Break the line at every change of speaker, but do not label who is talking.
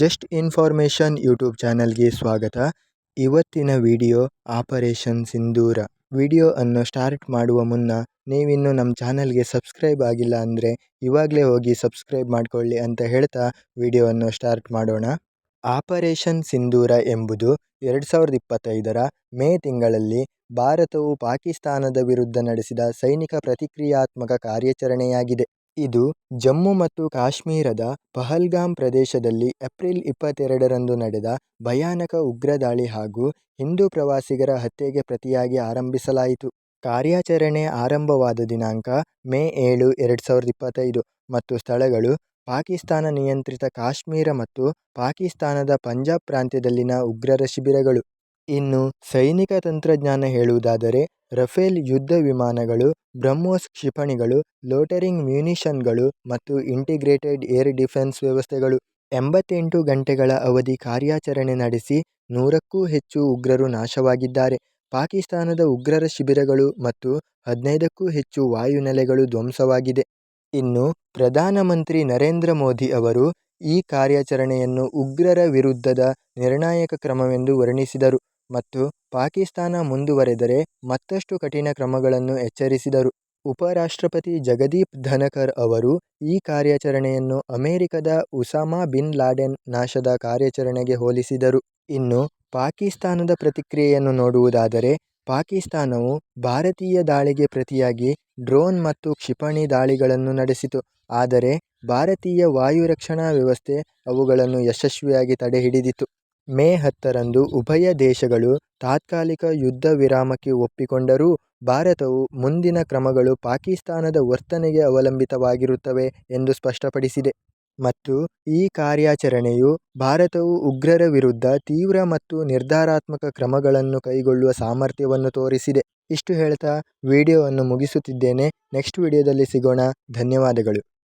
Just information YouTube ಚಾನಲ್ಗೆ ಸ್ವಾಗತ. ಇವತ್ತಿನ ವಿಡಿಯೋ ಆಪರೇಷನ್ ಸಿಂಧೂರ. ವಿಡಿಯೋ ಅನ್ನು ಸ್ಟಾರ್ಟ್ ಮಾಡುವ ಮುನ್ನ ನೀವಿನ್ನು ನಮ್ಮ ಚಾನಲ್ಗೆ ಸಬ್ಸ್ಕ್ರೈಬ್ ಆಗಿಲ್ಲ ಅಂದರೆ ಇವಾಗಲೇ ಹೋಗಿ ಸಬ್ಸ್ಕ್ರೈಬ್ ಮಾಡ್ಕೊಳ್ಳಿ ಅಂತ ಹೇಳ್ತಾ ವಿಡಿಯೋವನ್ನು ಸ್ಟಾರ್ಟ್ ಮಾಡೋಣ. ಆಪರೇಷನ್ ಸಿಂಧೂರ ಎಂಬುದು ಎರಡು ಸಾವಿರದ ಇಪ್ಪತ್ತೈದರ ಮೇ ತಿಂಗಳಲ್ಲಿ ಭಾರತವು ಪಾಕಿಸ್ತಾನದ ವಿರುದ್ಧ ನಡೆಸಿದ ಸೈನಿಕ ಪ್ರತಿಕ್ರಿಯಾತ್ಮಕ ಕಾರ್ಯಾಚರಣೆಯಾಗಿದೆ. ಇದು ಜಮ್ಮು ಮತ್ತು ಕಾಶ್ಮೀರದ ಪಹಲ್ಗಾಮ್ ಪ್ರದೇಶದಲ್ಲಿ ಏಪ್ರಿಲ್ ಇಪ್ಪತ್ತೆರಡರಂದು ನಡೆದ ಭಯಾನಕ ಉಗ್ರ ದಾಳಿ ಹಾಗೂ ಹಿಂದೂ ಪ್ರವಾಸಿಗರ ಹತ್ಯೆಗೆ ಪ್ರತಿಯಾಗಿ ಆರಂಭಿಸಲಾಯಿತು. ಕಾರ್ಯಾಚರಣೆ ಆರಂಭವಾದ ದಿನಾಂಕ ಮೇ ಏಳು, ಎರಡು ಸಾವಿರದ ಇಪ್ಪತ್ತೈದು ಮತ್ತು ಸ್ಥಳಗಳು ಪಾಕಿಸ್ತಾನ ನಿಯಂತ್ರಿತ ಕಾಶ್ಮೀರ ಮತ್ತು ಪಾಕಿಸ್ತಾನದ ಪಂಜಾಬ್ ಪ್ರಾಂತ್ಯದಲ್ಲಿನ ಉಗ್ರರ ಶಿಬಿರಗಳು. ಇನ್ನು ಸೈನಿಕ ತಂತ್ರಜ್ಞಾನ ಹೇಳುವುದಾದರೆ ರಫೇಲ್ ಯುದ್ಧ ವಿಮಾನಗಳು, ಬ್ರಹ್ಮೋಸ್ ಕ್ಷಿಪಣಿಗಳು, ಲೋಟರಿಂಗ್ ಮ್ಯುನಿಷನ್ಗಳು ಮತ್ತು ಇಂಟಿಗ್ರೇಟೆಡ್ ಏರ್ ಡಿಫೆನ್ಸ್ ವ್ಯವಸ್ಥೆಗಳು. ಎಂಬತ್ತೆಂಟು ಗಂಟೆಗಳ ಅವಧಿ ಕಾರ್ಯಾಚರಣೆ ನಡೆಸಿ ನೂರಕ್ಕೂ ಹೆಚ್ಚು ಉಗ್ರರು ನಾಶವಾಗಿದ್ದಾರೆ. ಪಾಕಿಸ್ತಾನದ ಉಗ್ರರ ಶಿಬಿರಗಳು ಮತ್ತು ಹದಿನೈದಕ್ಕೂ ಹೆಚ್ಚು ವಾಯುನೆಲೆಗಳು ಧ್ವಂಸವಾಗಿದೆ. ಇನ್ನು ಪ್ರಧಾನಮಂತ್ರಿ ನರೇಂದ್ರ ಮೋದಿ ಅವರು ಈ ಕಾರ್ಯಾಚರಣೆಯನ್ನು ಉಗ್ರರ ವಿರುದ್ಧದ ನಿರ್ಣಾಯಕ ಕ್ರಮವೆಂದು ವರ್ಣಿಸಿದರು. ಮತ್ತು ಪಾಕಿಸ್ತಾನ ಮುಂದುವರೆದರೆ ಮತ್ತಷ್ಟು ಕಠಿಣ ಕ್ರಮಗಳನ್ನು ಎಚ್ಚರಿಸಿದರು. ಉಪರಾಷ್ಟ್ರಪತಿ ಜಗದೀಪ್ ಧನಕರ್ ಅವರು ಈ ಕಾರ್ಯಾಚರಣೆಯನ್ನು ಅಮೆರಿಕದ ಉಸಾಮಾ ಬಿನ್ ಲಾಡೆನ್ ನಾಶದ ಕಾರ್ಯಾಚರಣೆಗೆ ಹೋಲಿಸಿದರು. ಇನ್ನು ಪಾಕಿಸ್ತಾನದ ಪ್ರತಿಕ್ರಿಯೆಯನ್ನು ನೋಡುವುದಾದರೆ, ಪಾಕಿಸ್ತಾನವು ಭಾರತೀಯ ದಾಳಿಗೆ ಪ್ರತಿಯಾಗಿ ಡ್ರೋನ್ ಮತ್ತು ಕ್ಷಿಪಣಿ ದಾಳಿಗಳನ್ನು ನಡೆಸಿತು. ಆದರೆ, ಭಾರತೀಯ ವಾಯು ರಕ್ಷಣಾ ವ್ಯವಸ್ಥೆ ಅವುಗಳನ್ನು ಯಶಸ್ವಿಯಾಗಿ ತಡೆಹಿಡಿದಿತು. ಮೇ ಹತ್ತರಂದು ಉಭಯ ದೇಶಗಳು ತಾತ್ಕಾಲಿಕ ಯುದ್ಧ ವಿರಾಮಕ್ಕೆ ಒಪ್ಪಿಕೊಂಡರೂ ಭಾರತವು ಮುಂದಿನ ಕ್ರಮಗಳು ಪಾಕಿಸ್ತಾನದ ವರ್ತನೆಗೆ ಅವಲಂಬಿತವಾಗಿರುತ್ತವೆ ಎಂದು ಸ್ಪಷ್ಟಪಡಿಸಿದೆ. ಮತ್ತು ಈ ಕಾರ್ಯಾಚರಣೆಯು ಭಾರತವು ಉಗ್ರರ ವಿರುದ್ಧ ತೀವ್ರ ಮತ್ತು ನಿರ್ಧಾರಾತ್ಮಕ ಕ್ರಮಗಳನ್ನು ಕೈಗೊಳ್ಳುವ ಸಾಮರ್ಥ್ಯವನ್ನು ತೋರಿಸಿದೆ. ಇಷ್ಟು ಹೇಳ್ತಾ ವಿಡಿಯೋವನ್ನು ಮುಗಿಸುತ್ತಿದ್ದೇನೆ. ನೆಕ್ಸ್ಟ್ ವಿಡಿಯೋದಲ್ಲಿ ಸಿಗೋಣ. ಧನ್ಯವಾದಗಳು.